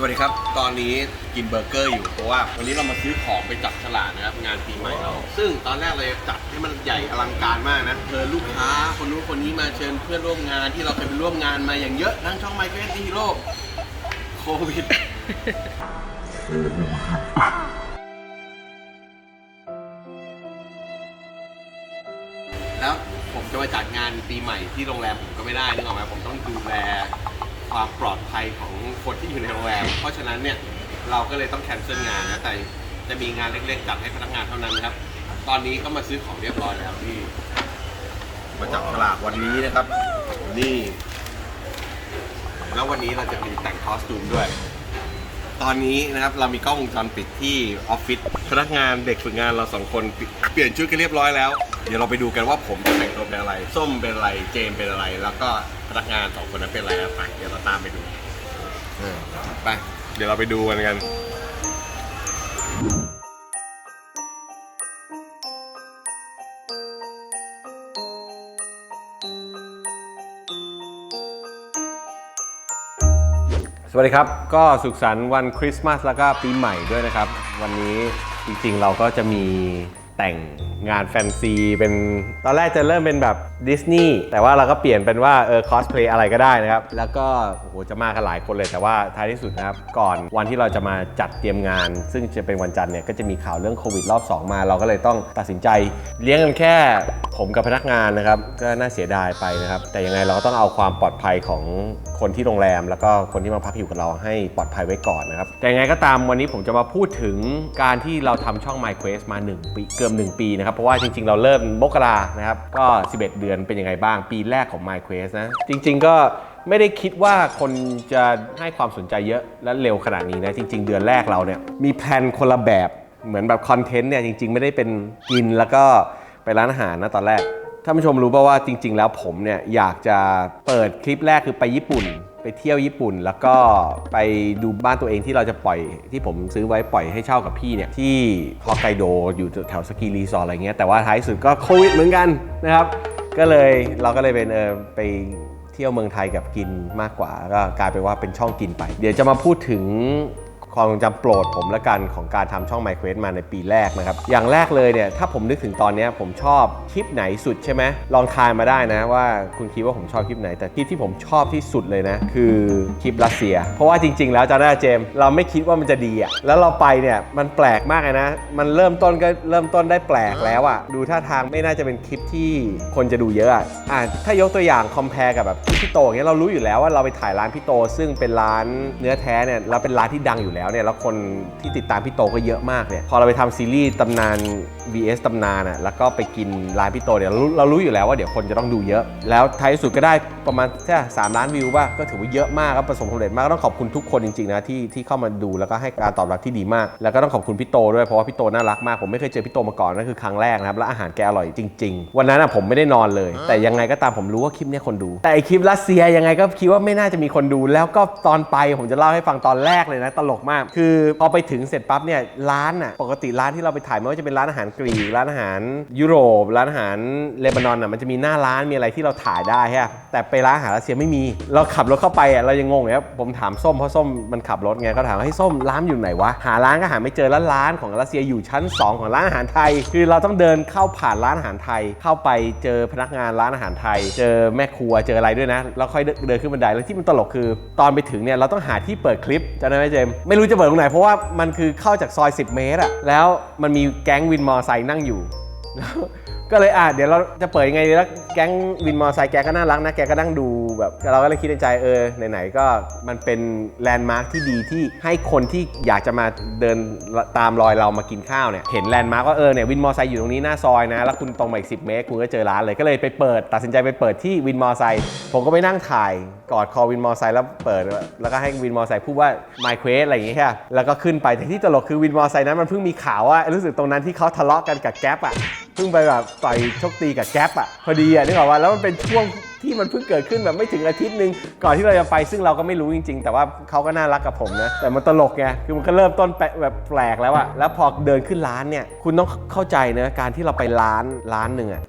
สวัสดีครับ ตอนนี้กินเบอร์เกอร์อยู่เพราะว่า วันนี้เรามาซื้อของไปจับฉลากนะครับงานปีใหม่เรา ซึ่งตอนแรกเราจะจัดให้มันใหญ่อลังการมากนะเชิญลูกค้าคนนู้นคนนี้มาเชิญเพื่อนร่วมงานที่เราเคยไปร่วมงานมาอย่างเยอะทั้งช่องไมค์เฟสฮีโร่โควิด แล้วผมจะมาจัดงานปีใหม่ที่โรงแรมผมก็ไม่ได้นึกออกไหมผมต้องดูแล ความปลอดภัยของคนที่อยู่ในโรงแรม เพราะฉะนั้นเนี่ยเราก็เลยต้องแคนเซิลงานนะแต่จะมีงานเล็กๆจัดให้พนักงานเท่านั้นนะครับ ตอนนี้ก็มาซื้อของเรียบร้อยแล้วที่ มาจับฉลากวันนี้นะครับ นี่ แล้ววันนี้เราจะมีแต่งคอสตูมด้วย ตอนนี้นะครับเรามีกล้องวงจรปิดที่ออฟฟิศพนักงานเด็กฝึกงานเราสองคนเปลี่ยนชุดกันเรียบร้อยแล้ว เดี๋ยวเราไปดูกันว่าผมจะแต่งตัวเป็นอะไร ส้มเป็นอะไรเจมเป็นอะไร แล้วก็พนักงานสองคนนั้นเป็นอะไรนะไปเดี๋ยวเราตามไปดูเออไปเดี๋ยวเราไปดูกันกัน วัสดีครับ ก็สุขสันต์วันคริสต์มาสแล้วก็ปีใหม่ด้วยนะครับ วันนี้จริงๆเราก็จะมี แต่งงานแฟนซีเป็นตอนแรกจะเริ่มเป็นแบบดิสนีย์แต่ว่าเราก็เปลี่ยนเป็นว่าเออคอสเพลย์อะไรก็ได้นะครับ แล้วก็โอ้โหจะมากันหลายคนเลยแต่ว่าท้ายที่สุดนะครับ ก่อนวันที่เราจะมาจัดเตรียมงาน ซึ่งจะเป็นวันจันทร์เนี่ยก็จะมีข่าวเรื่องโควิดรอบ 2 มา เราก็เลยต้องตัดสินใจ เลี้ยงกันแค่ผมกับพนักงานนะครับ ก็น่าเสียดายไปนะครับ แต่ยังไงเราก็ต้องเอาความปลอดภัยของคนที่โรงแรม แล้วก็คนที่มาพักอยู่กับเราให้ปลอดภัยไว้ก่อนนะครับแต่ยังไงก็ตามวันนี้ผมจะมาพูดถึงการที่เราทำช่อง My Quest มา 1 ปีเกือบ1 ปีนะครับ เพราะว่าจริง ๆ เราเริ่มมกรานะครับ ก็ 11 เดือนเป็นยังไงบ้าง ปีแรกของ My Quest นะ จริง ๆ ก็ไม่ได้คิดว่าคนจะให้ความสนใจเยอะและเร็วขนาดนี้นะ จริง ๆ เดือนแรกเราเนี่ยมีแพลนคนละแบบเหมือนแบบคอนเทนต์เนี่ยจริง ๆ ไม่ได้เป็นกินแล้วก็ไปร้านอาหารนะตอนแรกท่านผู้ชมรู้ป่าว่าจริง ๆ แล้วผมเนี่ยอยากจะเปิดคลิปแรกคือไปญี่ปุ่น ไปเที่ยวญี่ปุ่น แล้วก็ไปดูบ้านตัวเองที่เราจะปล่อยที่ผมซื้อไว้ปล่อยให้เช่ากับพี่เนี่ยที่ฮอกไกโดอยู่แถวสกีรีสอร์ทอะไรเงี้ยแต่ว่าท้ายสุดก็โควิดเหมือนกันนะครับ ก็เลยเราก็เลยเป็นเออไปเที่ยวเมืองไทยกับกินมากกว่า ก็กลายเป็นว่าเป็นช่องกินไป เดี๋ยวจะมาพูดถึง ความทรงจำโปรดผมละกันของการทำช่อง My Quest มาในปีแรกนะครับ อย่างแรกเลยเนี่ยถ้าผมนึกถึงตอนนี้ผมชอบคลิปไหนสุดใช่ไหมลองทายมาได้นะว่าคุณคิดว่าผมชอบคลิปไหน แต่คลิปที่ผมชอบที่สุดเลยนะ คือคลิปรัสเซีย เพราะว่าจริง ๆ แล้วจำได้เจมส์เราไม่คิดว่ามันจะดีอะแล้วเราไปเนี่ยมันแปลกมากเลยนะ มันเริ่มต้นก็เริ่มต้นได้แปลกแล้วอะดูท่าทางไม่น่าจะเป็นคลิปที่คนจะดูเยอะอะอะถ้ายกตัวอย่างคอมเพลกับแบบพี่โตอย่างเงี้ยเรารู้อยู่แล้วว่าเราไปถ่ายร้านพี่โต ซึ่งเป็นร้านเนื้อแท้เนี่ยแล้วเป็นร้านที่ดังอยู่แล้วเนี่ยแล้วคนที่ติดตามพี่โตก็เยอะมากเนี่ยพอเราไปทำซีรีส์ตำนาน vs ตำนานอะแล้วก็ไปกินร้านพี่โตเนี่ยเรารู้เรารู้อยู่แล้วว่าเดี๋ยวคนจะต้องดูเยอะ แล้วท้ายสุดก็ได้ประมาณแค่สามล้านวิวป่ะก็ถือว่าเยอะมากครับประสบความสำเร็จมากก็ต้องขอบคุณทุกคนจริงๆนะที่ที่เข้ามาดูแล้วก็ให้การตอบรับที่ดีมาก แล้วก็ต้องขอบคุณพี่โตด้วยเพราะว่าพี่โตน่ารักมากผมไม่เคยเจอพี่โตมาก่อนนั่นคือครั้งแรกนะครับและอาหารแกอร่อยจริง ๆ วันนั้นอะผมไม่ได้นอนเลย แต่ยังไงก็ตามผมรู้ว่าคลิปเนี้ยคนดู แต่ไอคลิปรัสเซียยังไงก็คิดว่าไม่น่าจะมีคนดู แล้วก็ตอนไปผมจะเล่าให้ฟังตอนแรกเลยนะตลกมาก คือพอไปถึงเสร็จปั๊บเนี่ยร้านอะปกติร้านที่เราไปถ่ายไม่ว่าจะเป็นร้านอาหารกรีกร้านอาหารยุโรป ร้านอาหารเลบานอนอะมันจะมีหน้าร้านมีอะไรที่เราถ่ายได้ฮะแต่ไปร้านอาหารรัสเซียไม่มี เราขับรถเข้าไปอะเรายังงงเลยครับผมถามส้มเพราะส้มมันขับรถไงก็ถามว่าให้ยส้มร้านอยู่ไหนวะหาร้านก็หาไม่เจอแล้วร้านของรัสเซียอยู่ชั้น 2 ของร้านอาหารไทย คือเราต้องเดินเข้าผ่านร้านอาหารไทย เข้าไปเจอพนักงานร้านอาหารไทย เจอแม่ครัวเจออะไรด้วยนะแล้วค่อยเดินขึ้นบันไดแล้วที่มันตลกคือ ตอนไปถึงเนี่ยเราต้องหาที่เปิดคลิปจำได้ไหมเจมไม่รู้จะเปิดตรงไหน เพราะว่ามันคือเข้าจากซอย 10 เมตรอะแล้วมันมีแก๊งวินมอไซค์นั่งอยู่ ก็เลยอะเดี๋ยวเราจะเปิดยังไงแล้วแก๊งวินมอไซค์แกก็น่ารักนะแกก็นั่งดูแบบเราก็เลยคิดในใจเออไหนๆก็มันเป็นแลนด์มาร์คที่ดีที่ให้คนที่อยากจะมาเดินตามรอยเรามากินข้าวเนี่ยเห็นแลนด์มาร์คว่าเออเนี่ยวินมอไซค์อยู่ตรงนี้หน้าซอยนะ แล้วคุณตรงมาอีก10เมตรคุณก็เจอร้านเลยก็เลยไปเปิดตัดสินใจไปเปิดที่วินมอไซค์ผมก็ไปนั่งถ่ายกอดคอวินมอไซค์แล้วเปิดแล้วก็ให้วินมอไซค์พูดว่า My Quest อะไรอย่างเงี้ยค่แล้วก็ขึ้นไปแต่ที่ตลกคือวินมอไซค์นั้นมันเพิ่งมีข่าวว่ารู้สึกตรงนั้นที่เขาทะเลาะกันกับแก๊ปอะ พิ่งไปแบบต่อยชกตีกับแก๊ปอะพอดีอะนึกออกว่าแล้วมันเป็นช่วงที่มันเพิ่งเกิดขึ้นแบบไม่ถึงอาทิตย์หนึ่งก่อนที่เราจะไปซึ่งเราก็ไม่รู้จริง ๆ แต่ว่าเขาก็น่ารักกับผมนะแต่มันตลกไงคือมันก็เริ่มต้นแปลกแบบแปลกแล้วอะแล้วพอเดินขึ้นร้านเนี่ยคุณต้องเข้าใจนะการที่เราไปร้านร้านหนึ่งอะ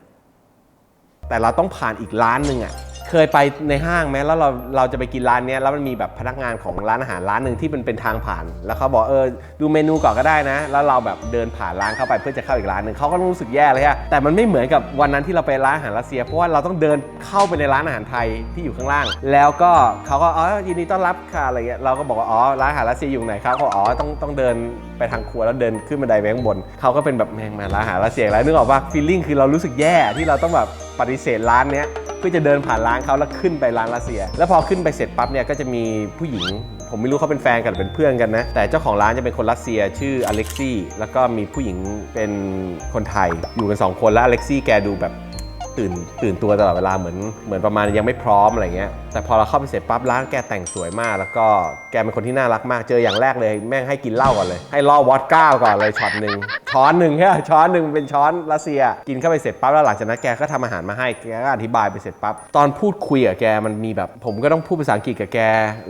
แต่เราต้องผ่านอีกร้านหนึ่งอะ เคยไปในห้างไหมแล้วเราเราจะไปกินร้านเนี้ยแล้วมันมีแบบพนักงานของร้านอาหารร้านหนึ่งที่มันเป็นทางผ่าน แล้วเขาบอกเออดูเมนูก่อนก็ได้นะ แล้วเราแบบเดินผ่านร้านเข้าไปเพื่อจะเข้าอีกร้านหนึ่งเขาก็รู้สึกแย่เลยฮะแต่มันไม่เหมือนกับวันนั้นที่เราไปร้านอาหารรัสเซีย เพราะว่าเราต้องเดินเข้าไปในร้านอาหารไทยที่อยู่ข้างล่าง แล้วก็เขาก็อ๋อยินดีต้อนรับค่ะอะไรเงี้ยเราก็บอกว่าอ๋อร้านอาหารรัสเซียอยู่ไหนครับเขาบอกอ๋อต้องต้องเดินไปทางครัวแล้วเดินขึ้นบันไดไปข้างบนเขาก็เป็นแบบแมงมาร้านอาหารรัสเซียแล้วนึกออกว่าฟีลลิ่งคือเรารู้สึกแย่ที่เราต้องแบบ ปฏิเสธร้านเนี้ยเพื่อจะเดินผ่านร้านเขาแล้วขึ้นไปร้านรัสเซีย แล้วพอขึ้นไปเสร็จปั๊บเนี่ยก็จะมีผู้หญิง ผมไม่รู้เขาเป็นแฟนกันหรือเป็นเพื่อนกันนะ แต่เจ้าของร้านจะเป็นคนรัสเซียชื่ออเล็กซี่แล้วก็มีผู้หญิงเป็นคนไทยอยู่กันสองคนแล้วอเล็กซี่แกดูแบบ ตื่นตื่นตัวตลอดเวลาเหมือนเหมือนประมาณยังไม่พร้อมอะไรเงี้ยแต่พอเราเข้าไปเสร็จปั๊บร้านแกแต่งสวยมาก แล้วก็แกเป็นคนที่น่ารักมากเจออย่างแรกเลย แม่งให้กินเหล้าก่อนเลย ให้ล่อวอดก้าก่อนเลยช็อตหนึ่งช้อนหนึ่งแค่ช้อนหนึ่งเป็นช้อนรัสเซีย กินเข้าไปเสร็จปั๊บแล้วหลังจากนั้นแกก็ทำอาหารมาให้แกก็อธิบายไปเสร็จปั๊บตอนพูดคุยกับแกมันมีแบบ ผมก็ต้องพูดภาษาอังกฤษกับแก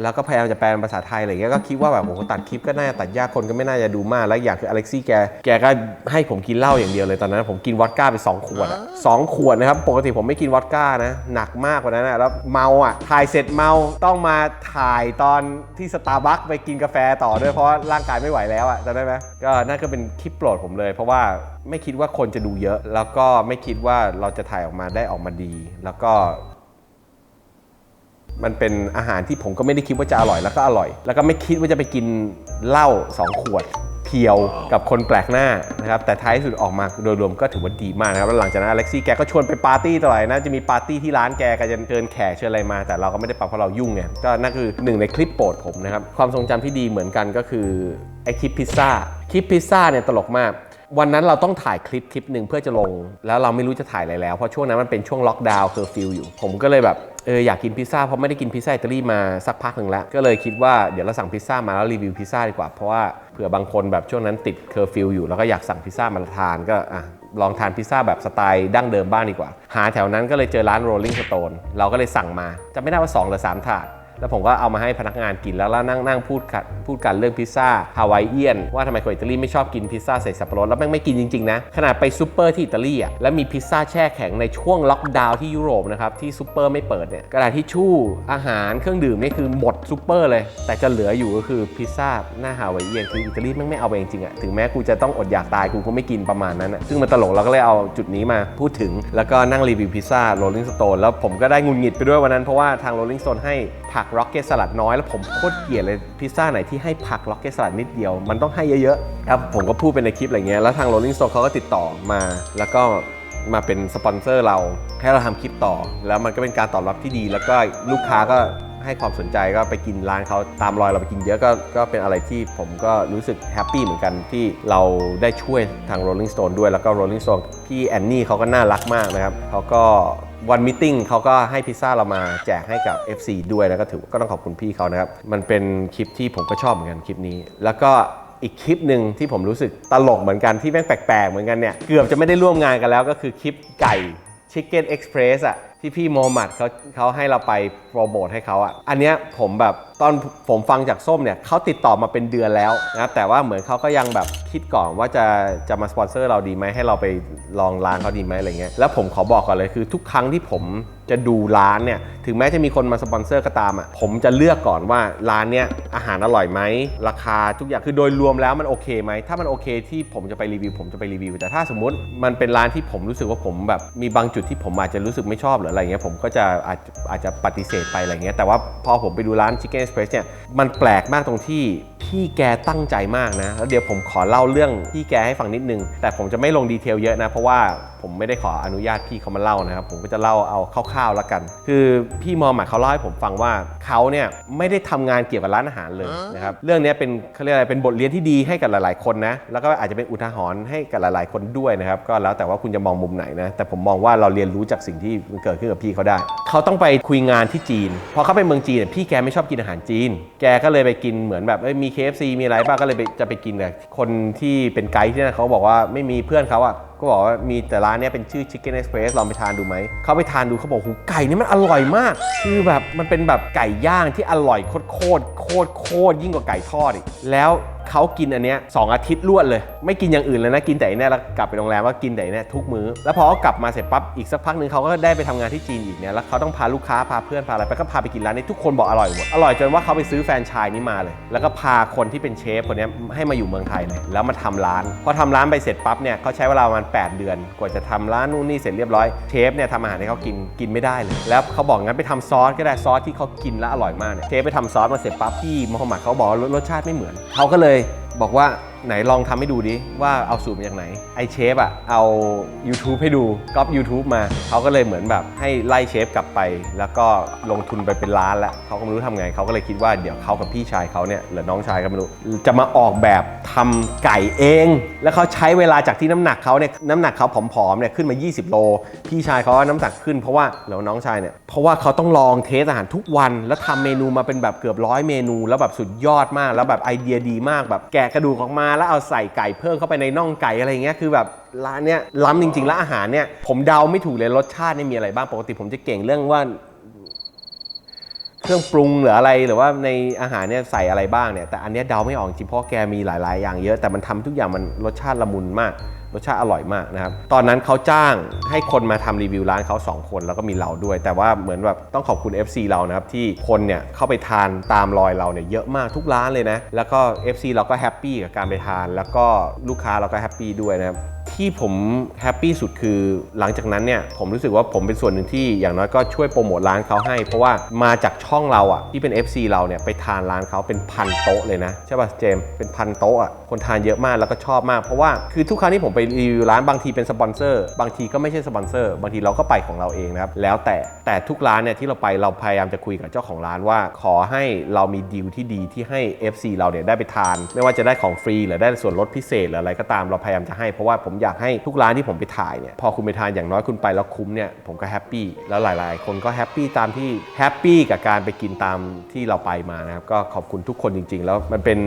แล้วก็พยายามจะแปลเป็นภาษาไทยอะไรเงี้ยก็คิดว่าแบบโอ้โหตัดคลิปก็น่าจะตัดยากคนก็ไม่น่าจะดูมากแล้วอย่างคืออเล็กซี่แกแกก็ให้ผมกินเหล้าอย่างเดียวเลยตอนนั้น ผมกินวอดก้าไปสองขวดสองขวดนะครับปกติผมไม่กินวอดก้านะ หนักมากกว่านั้นนะแล้วเมาอะ ถ่ายเสร็จเมาต้องมาถ่ายตอนที่สตาร์บัคไปกินกาแฟต่อด้วยเพราะร่างกายไม่ไหวแล้วอะจำได้ไหมก็นั่นก็เป็นคลิปโปรดผมเลย เพราะว่าไม่คิดว่าคนจะดูเยอะ แล้วก็ไม่คิดว่าเราจะถ่ายออกมาได้ออกมาดี แล้วก็มันเป็นอาหารที่ผมก็ไม่ได้คิดว่าจะอร่อยแล้วก็อร่อย แล้วก็ไม่คิดว่าจะไปกินเหล้า2ขวด พียวกับคนแปลกหน้านะครับแต่ท้ายสุดออกมาโดยรวมก็ถือว่าดีมากนะครับแล้วหลังจากนั้นอเล็กซี่แกก็ชวนไปปาร์ตี้ตลอดนะจะมีปาร์ตี้ที่ร้านแกก็จะเชิญแขกเชิญอะไรมา แต่เราก็ไม่ได้ไปเพราะเรายุ่งไงก็นั่นคือหนึ่งในคลิปโปรดผมนะครับความทรงจำที่ดีเหมือนกันก็คือไอคลิปพิซซ่าคลิปพิซซ่าเนี่ยตลกมาก วันนั้นเราต้องถ่ายคลิปคลิปหนึ่งเพื่อจะลง แล้วเราไม่รู้จะถ่ายอะไรแล้ว เพราะช่วงนั้นมันเป็นช่วงล็อกดาวน์เคอร์ฟิวอยู่ ผมก็เลยแบบเอออยากกินพิซซ่าเพราะไม่ได้กินพิซซ่าอิตาลีมาสักพักหนึ่งแล้ว ก็เลยคิดว่าเดี๋ยวเราสั่งพิซซ่ามาแล้วรีวิวพิซซ่าดีกว่า เพราะว่าเผื่อบางคนแบบช่วงนั้นติดเคอร์ฟิวอยู่ แล้วก็อยากสั่งพิซซ่ามาทานก็อะลองทานพิซซ่าแบบสไตล์ดั้งเดิมบ้างดีกว่า หาแถวนั้นก็เลยเจอร้าน Rolling Stone เราก็เลยสั่งมาจำไม่ได้ว่า 2 หรือ 3 ถาด แล้วผมก็เอามาให้พนักงานกินแล้วแล้วนั่งนั่งพูดกันพูดกันเรื่องพิซซ่าฮาวายเอียนว่าทำไมคนอิตาลีไม่ชอบกินพิซซ่าใส่สับปะรดแล้วแม่งไม่กินจริงๆนะขนาดไปซูเปอร์ที่อิตาลีอะแล้วมีพิซซ่าแช่แข็งในช่วงล็อกดาวน์ที่ยุโรปนะครับที่ซูเปอร์ไม่เปิดเนี่ยกระดาษทิชชู่อาหารเครื่องดื่มนี่คือหมดซูเปอร์เลย แต่จะเหลืออยู่ก็คือพิซซ่าหน้าฮาวายเอียนคืออิตาลีแม่งไม่เอาไปจริงๆอะถึงแม้กูจะต้องอดอยากตายกูก็ไม่กินประมาณนั้นอะซึ่งมันตลกเราก็เลยเอาจุดนี้มาพูดถึง แล้วก็นั่งรีวิวพิซซ่าโรลลิงสโตนแล้วผมก็ได้งุนหงิดไปด้วยวันนั้นเพราะว่าทางโรลลิงสโตนให้ผักร็อกเก็ตสลัดน้อยแล้วผมโคตรเกลียดเลยพิซซ่าไหนที่ให้ผักร็อกเก็ตสลัดนิดเดียว มันต้องให้เยอะๆครับผมก็พูดไปในคลิปอะไรเงี้ยแล้วทางโรลลิงสโตนเขาก็ติดต่อมา แล้วก็มาเป็นสปอนเซอร์เราให้เราทำคลิปต่อ แล้วมันก็เป็นการตอบรับที่ดี แล้วก็ลูกค้าก็ให้ความสนใจก็ไปกินร้านเขาตามรอยเราไปกินเยอะก็ก็เป็นอะไรที่ผมก็รู้สึกแฮปปี้เหมือนกันที่เราได้ช่วยทาง Rolling Stone ด้วยแล้วก็ Rolling Stone พี่แอนนี่เขาก็น่ารักมากนะครับเขาก็ วันมิ팅เขาก็ให้พิซซ่าเรามาแจกให้กับ FC ด้วยแล้วก็ถือก็ต้องขอบคุณพี่เขานะครับ มันเป็นคลิปที่ผมก็ชอบเหมือนกันคลิปนี้ แล้วก็อีกคลิปหนึ่งที่ผมรู้สึกตลกเหมือนกันที่แม่งแปลกๆเหมือนกันเนี่ย เกือบจะไม่ได้ร่วมงานกันแล้วก็คือคลิปไก่ Chicken Express อะ ที่พี่โมมหมัดเขาเขาให้เราไปโปรโมทให้เขาอะอันเนี้ยผมแบบตอนผมฟังจากส้มเนี่ยเขาติดต่อมาเป็นเดือนแล้วนะแต่ว่าเหมือนเขาก็ยังแบบคิดก่อนว่าจะจะมาสปอนเซอร์เราดีไหมให้เราไปลองร้านเขาดีไหมอะไรเงี้ยแล้วผมขอบอกก่อนเลยคือทุกครั้งที่ผมจะดูร้านเนี่ยถึงแม้จะมีคนมาสปอนเซอร์ก็ตามอะผมจะเลือกก่อนว่าร้านเนี้ยอาหารอร่อยไหมราคาทุกอย่างคือโดยรวมแล้วมันโอเคไหมถ้ามันโอเคที่ผมจะไปรีวิวผมจะไปรีวิวแต่ถ้าสมมุติมันเป็นร้านที่ผมรู้สึกว่าผมแบบมีบางจุดที่ผมอาจจะรู้สึกไม่ชอบหรืออะไรเงี้ยผมก็จะอาจอาจจะปฏิเสธไปอะไรเงี้ยแต่ว่าพอผมไปดูร้าน Chicken Express เนี่ยมันแปลกมากตรงที่พี่แกตั้งใจมากนะ แล้วเดี๋ยวผมขอเล่าเรื่องพี่แกให้ฟังนิดนึง แต่ผมจะไม่ลงดีเทลเยอะนะ เพราะว่าผมไม่ได้ขออนุญาตพี่เขามาเล่านะครับ ผมก็จะเล่าเอาคร่าวๆแล้วกัน คือพี่มอมอะเขาเล่าให้ผมฟังว่าเขาเนี่ยไม่ได้ทำงานเกี่ยวกับร้านอาหารเลยนะครับเรื่องเนี้ยเป็นเขาเรียกอะไรเป็นบทเรียนที่ดีให้กับหลายๆคนนะแล้วก็อาจจะเป็นอุทาหรณ์ให้กับหลายๆคนด้วยนะครับก็แล้วแต่ว่าคุณจะมองมุมไหนนะแต่ผมมองว่าเราเรียนรู้จากสิ่งที่มันเกิดขึ้นกับพี่เขาได้ เขาต้องไปคุยงานที่จีน พอเขาไปเมืองจีนเนี่ยพี่แกไม่ชอบกินอาหารจีน แกก็เลยไปกินเหมือนแบบเอ้ยมี KFC มีอะไรบ้างก็เลยไปจะไปกินแต่คนที่เป็นไกด์ที่นั่นเขาบอกว่าไม่มีเพื่อนเขาอะก็บอกว่ามีแต่ร้านเนี้ยเป็นชื่อ Chicken Express ลองไปทานดูไหม เขาไปทานดูเขาบอกหูไก่นี่มันอร่อยมาก คือแบบมันเป็นแบบไก่ย่างที่อร่อยโคตรโคตรโคตรโคตรยิ่งกว่าไก่ทอดอีกแล้ว เขากินอันเนี้ยสองอาทิตย์รวดเลย ไม่กินอย่างอื่นเลยนะกินแต่อันเนี้ยแล้วกลับไปโรงแรมว่ากินแต่อันเนี้ยทุกมื้อแล้วพอเขากลับมาเสร็จปั๊บอีกสักพักหนึ่งเขาก็ได้ไปทำงานที่จีนอีกเนี่ยแล้วเขาต้องพาลูกค้าพาเพื่อนพาอะไรไปก็พาไปกินร้านนี้ทุกคนบอกอร่อยหมดอร่อยจนว่าเขาไปซื้อแฟรนไชส์นี้มาเลย แล้วก็พาคนที่เป็นเชฟคนเนี้ยให้มาอยู่เมืองไทยเลยแล้วมาทำร้านพอทำร้านไปเสร็จปั๊บเนี่ยเขาใช้เวลาประมาณ8เดือน กว่าจะทำร้านนู่นนี่เสร็จเรียบร้อยเชฟเนี่ยทำอาหารให้เขากินกินไม่ได้เลย แล้วเขาบอกงั้นไปทำซอสก็ได้ซอสที่เขากินแล้วอร่อยมากเนี่ยเชฟไปทำซอสมาเสร็จปั๊บพี่มหมัดเขาบอกว่ารสชาติไม่เหมือนเขาก็เลย บอกว่าไหนลองทำให้ดูดิ ว่าเอาสูตรมาจากไหน ไอเชฟอะเอา YouTube ให้ดูก๊อป YouTube มา เขาก็เลยเหมือนแบบให้ไล่เชฟกลับไป แล้วก็ลงทุนไปเป็นล้านแล้วเขาก็ไม่รู้ทำไงเขาก็เลยคิดว่าเดี๋ยวเขากับพี่ชายเขาเนี่ยหรือน้องชายก็ไม่รู้จะมาออกแบบ ทำไก่เอง แล้วเขาใช้เวลาจากที่น้ำหนักเขาเนี่ยน้ำหนักเขาผอมๆเนี่ยขึ้นมา 20 โล พี่ชายเขาว่าน้ำหนักขึ้นเพราะว่าแล้วน้องชายเนี่ยเพราะว่าเขาต้องลองเทสอาหารทุกวัน แล้วทำเมนูมาเป็นแบบเกือบร้อยเมนู แล้วแบบสุดยอดมาก แล้วแบบไอเดียดีมากแบบแกะกระดูกออกมา แล้วเอาใส่ไก่เพิ่มเข้าไปในน่องไก่อะไรอย่างเงี้ยคือแบบร้านเนี้ยล้ำจริงๆแล้วอาหารเนี่ยผมเดาไม่ถูกเลยรสชาติเนี่ยมีอะไรบ้างปกติผมจะเก่งเรื่องว่า เครื่องปรุงหรืออะไรหรือว่าในอาหารเนี่ยใส่อะไรบ้างเนี่ยแต่อันเนี้ยเดาไม่ออกจริงเพราะแกมีหลาย ๆ อย่างเยอะแต่มันทำทุกอย่างมันรสชาติละมุนมาก รสชาติอร่อยมากนะครับ ตอนนั้นเขาจ้างให้คนมาทำรีวิวร้านเขา 2 คนแล้วก็มีเราด้วย แต่ว่าเหมือนแบบต้องขอบคุณ FC เรานะครับ ที่คนเนี่ยเข้าไปทานตามรอยเราเนี่ยเยอะมากทุกร้านเลยนะ แล้วก็ FC เราก็แฮปปี้กับการไปทาน แล้วก็ลูกค้าเราก็แฮปปี้ด้วยนะครับ ที่ผมแฮปปี้สุดคือหลังจากนั้นเนี่ยผมรู้สึกว่าผมเป็นส่วนหนึ่งที่อย่างน้อยก็ช่วยโปรโมทร้านเขาให้ เพราะว่ามาจากช่องเราอะ่ะที่เป็น FC เราเนี่ยไปทานร้านเขาเป็นพันโต๊ะเลยนะใช่ป่ะเจมส์เป็นพันโต๊ะอะคนทานเยอะมากแล้วก็ชอบมาก เพราะว่าคือทุกครั้งที่ผมไปรีวิวร้านบางทีเป็นสปอนเซอร์บางทีก็ไม่ใช่สปอนเซอร์บางทีเราก็ไปของเราเองนะครับแล้วแต่แต่ทุกร้านเนี่ยที่เราไปเราพยายามจะคุยกับเจ้าของร้านว่า ขอให้เรามีดีลที่ดีที่ให้ FC เราเนี่ยได้ไปทาน ไม่ว่าจะได้ของฟรีหรือได้ส่วนลดพิเศษหรืออะไรก็ตามเราพยายามจะให้เพราะว่าผมอยากากให้ทุกร้านที่ผมไปถ่ายเนี่ยพอคุณไปทานอย่างน้อยคุณไปแล้วคุ้มเนี่ยผมก็แฮปปี้แล้วหลาย ๆ คนก็แฮปปี้ตามที่แฮปปี้กับการไปกินตามที่เราไปมานะครับก็ขอบคุณทุกคนจริง ๆ แล้วมันเป็น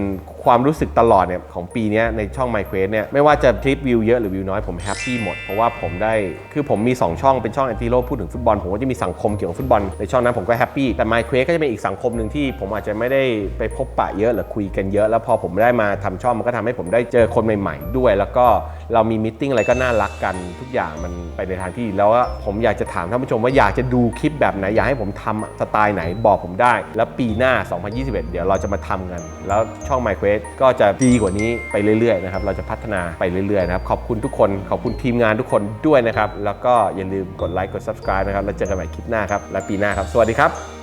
ความรู้สึกตลอดเนี่ยของปีนี้ในช่อง My Quest เนี่ยไม่ว่าจะคลิปวิวเยอะหรือวิวน้อยผมแฮปปี้หมดเพราะว่าผมได้คือผมมี 2 ช่องเป็นช่องแอนติโลพูดถึงฟุตบอลผมก็จะมีสังคมเกี่ยวกับฟุตบอลในช่องนั้นผมก็แฮปปี้แต่ My Quest ก็จะเป็นอีกสังคมหนึ่งที่ผมอาจจะไม่ได้ไปพบปะเยอะหรือคุยกันเยอะ แล้วพอผมได้มาทำช่องมันก็ทำให้ผมได้เจอคนใหม่ ๆ ด้วย แล้วก็ เรามีมิ팅อะไรก็น่ารักกันทุกอย่างมันไปในทางที่แล้วผมอยากจะถามท่านผู้ชมว่าอยากจะดูคลิปแบบไหน อยากให้ผมทำสไตล์ไหนบอกผมได้ แล้วปีหน้า 2021 เดี๋ยวเราจะมาทำกัน แล้วช่อง My Quest ก็จะดีกว่านี้ไปเรื่อยๆนะครับเราจะพัฒนาไปเรื่อยๆนะครับขอบคุณทุกคนขอบคุณทีมงานทุกคนด้วยนะครับแล้วก็อย่าลืมกดไลค์กด subscribe นะครับแล้วเจอกันใหม่คลิปหน้าครับและปีหน้าครับ สวัสดีครับ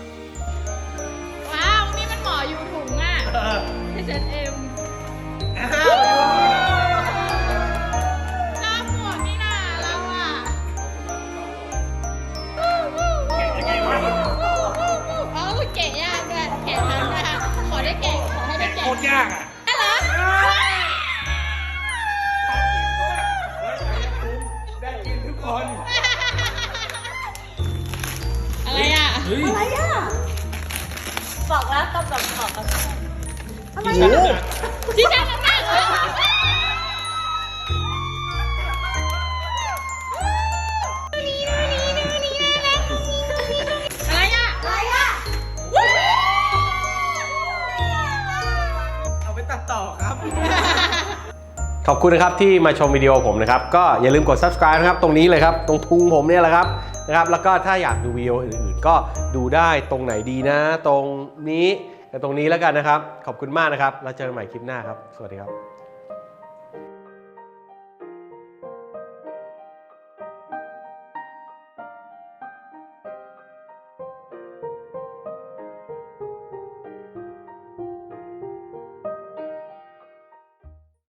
อะไรอะเฮ้ยอะไรอะบอกแล้วต้องแบบบอกกันอะไรกินอะน้ำหนักที่ฉันน้ำหนักเหรออะไรอะอะไรอะเอาไปตัดต่อครับ ขอบคุณนะครับที่มาชมวิดีโอผมนะครับ ก็อย่าลืมกด subscribe นะครับ ตรงนี้เลยครับ ตรงพุงผมเนี่ยแหละครับนะครับ แล้วก็ถ้าอยากดูวิดีโออื่นๆ ก็ดูได้ตรงไหนดีนะ ตรงนี้กับตรงนี้แล้วกันนะครับ ขอบคุณมากนะครับ แล้วเจอกันใหม่คลิปหน้าครับ สวัสดีครับ